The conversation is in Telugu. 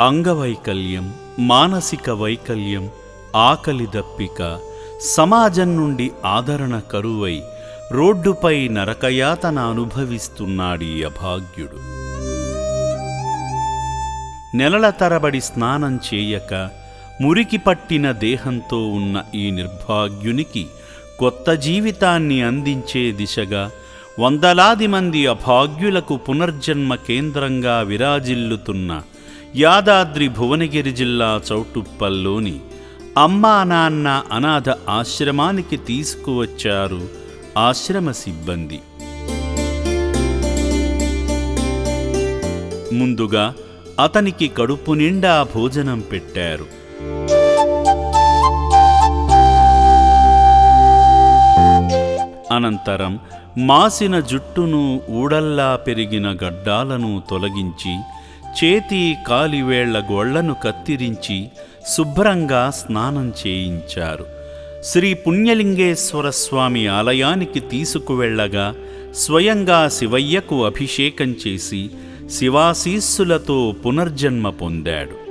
అంగవైకల్యం మానసిక వైకల్యం ఆకలి దప్పిక సమాజం నుండి ఆదరణ కరువై రోడ్డుపై నరకయాతన అనుభవిస్తున్నాడీ అభాగ్యుడు. నెలల తరబడి స్నానం చేయక మురికి పట్టిన దేహంతో ఉన్న ఈ నిర్భాగ్యునికి కొత్త జీవితాన్ని అందించే దిశగా వందలాది మంది అభాగ్యులకు పునర్జన్మ కేంద్రంగా విరాజిల్లుతున్న యాదాద్రి భువనగిరి జిల్లా చౌటుప్పల్లోని అమ్మా నాన్న అనాథ ఆశ్రమానికి తీసుకువచ్చారు ఆశ్రమ సిబ్బంది. ముందుగా అతనికి కడుపు నిండా భోజనం పెట్టారు. అనంతరం మాసిన జుట్టును ఊడల్లా పెరిగిన గడ్డాలను తొలగించి చేతి కాలివేళ్ళ గొళ్ళను కత్తిరించి శుభ్రంగా స్నానం చేయించారు. శ్రీ పుణ్యలింగేశ్వర స్వామి ఆలయానికి తీసుకువెళ్ళగా స్వయంగా శివయ్యకు అభిషేకం చేసి శివాశీస్సులతో పునర్జన్మ పొందాడు.